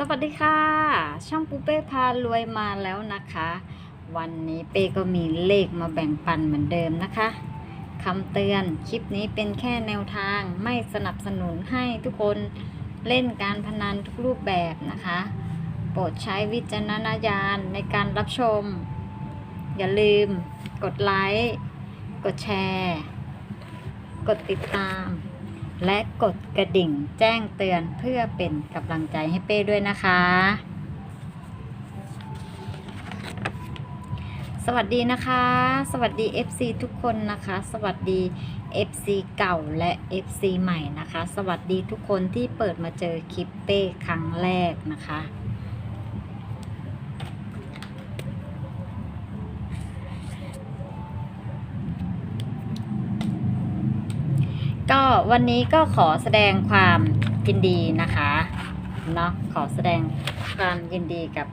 สวัสดีค่ะ ช่องปูเป้พารวยมาแล้วนะคะ วันนี้เป้ก็มีเลขมาแบ่งปันเหมือนเดิมนะคะคำเตือนคลิปนี้เป็นแค่แนวทางไม่สนับสนุนให้ทุกคนเล่นการพนันทุกรูปแบบนะคะ โปรดใช้วิจารณญาณในการรับชม อย่าลืม กดไลค์ กดแชร์ กดติดตาม และกดกระดิ่งแจ้งเตือนเพื่อเป็นกำลังใจให้เป้ด้วยนะคะ สวัสดีนะคะ สวัสดี FC ทุกคนนะคะ สวัสดี FC เก่าและ FC ใหม่นะคะ สวัสดีทุกคนที่เปิดมาเจอคลิปเป้ครั้งแรกนะคะ ก็วันนี้ก็ขอแสดงความยินดีนะคะเนาะขอแสดงความยินดีกับ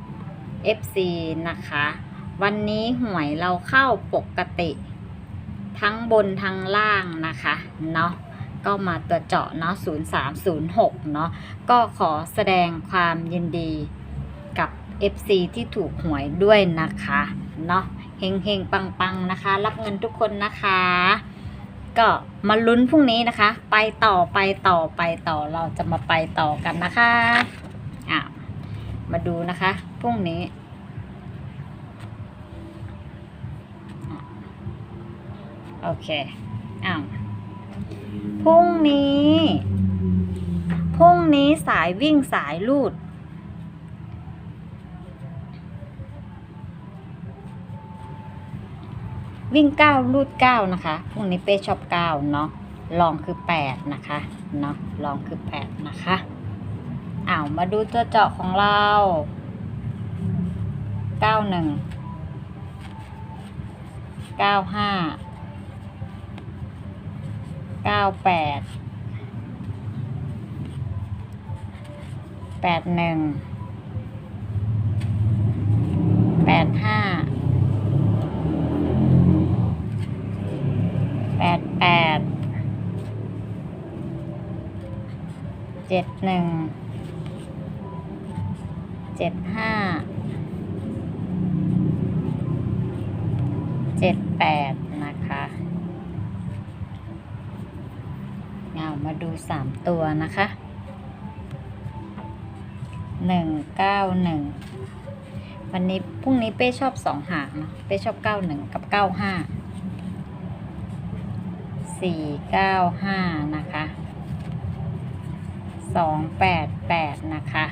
FC นะคะ วันนี้หวยเราเข้าปกติ ทั้งบนทั้งล่างนะคะเนาะก็มาตัวเจาะเนาะ0306 เนาะก็ขอแสดงความยินดีกับ FC ที่ถูกหวยด้วยนะคะเนาะเฮงเฮงปังปังนะคะ รับเงินทุกคนนะคะ ก็มาลุ้นพรุ่งนี้นะคะ ไปต่อไปต่อไปต่อเราจะมาไปต่อกันนะคะอะมาดูนะคะพรุ่งนี้โอเคอ้าวพรุ่งนี้ พรุ่งนี้สายวิ่งสายลูด วิ่งเก้าลูดเก้านะคะพรุ่งนี้เป้ชอบเก้าเนาะลองคือแปดนะคะเนาะลองคือแปดนะคะอ้าวมาดูตัวเจาะของเราเก้าหนึ่งเก้าห้าเก้าแปดแปดหนึ่งแปดห้า แปดแปด เจ็ดหนึ่งเจ็ดห้าเจ็ดแปดนะคะเอามาดูสามตัวนะคะหนึ่งเก้าหนึ่งวันนี้พรุ่งนี้เป้ชอบสองหางนะเป้ชอบเก้าหนึ่งกับเก้าห้าสี่เก้าห้านะคะ สองแปดแปดนะคะ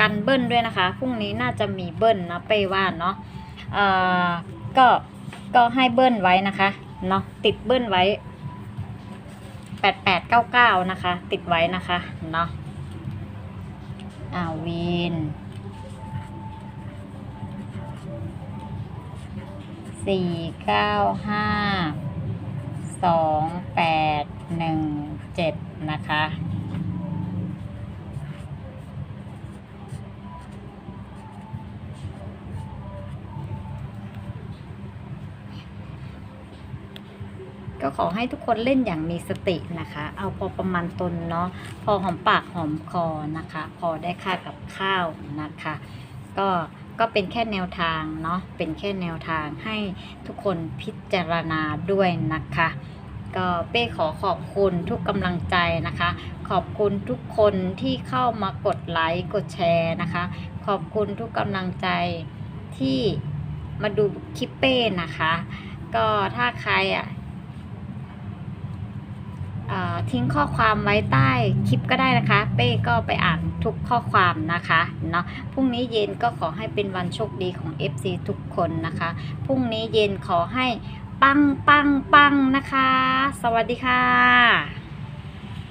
กันเบิ้ลด้วยนะคะพรุ่งนี้น่าจะมีเบิ้ลนะไปว่าเนาะเอ่อก็ก็ให้เบิ้ลไว้นะคะเนาะติดเบิ้ลไว้แปดแปดเก้าเก้านะคะ ติดไว้นะคะเนาะอ้าววีนสี่เก้าห้าสองแปดหนึ่งเจ็ดนะคะ ก็ขอให้ทุกคนเล่นอย่างมีสตินะคะ เอาพอประมาณตนเนาะพอหอมปากหอมคอนะคะ พอได้ค่ากับข้าวนะคะ ก็ก็เป็นแค่แนวทางเนาะเป็นแค่แนวทางให้ทุกคนพิจารณาด้วยนะคะก็เป้ขอขอบคุณทุกกำลังใจนะคะ ขอบคุณทุกคนที่เข้ามากดไลค์กดแชร์นะคะ ขอบคุณทุกกำลังใจที่มาดูคลิปเป้นะคะ ก็ถ้าใครอะ ทิ้งข้อความไว้ใต้คลิปก็ได้นะคะ เป้ก็ไปอ่านทุกข้อความนะคะเนาะพรุ่งนี้เย็นก็ขอให้เป็นวันโชคดีของ FC ทุกคนนะคะพรุ่งนี้เย็นขอให้ปังปังปังนะคะ สวัสดีค่ะ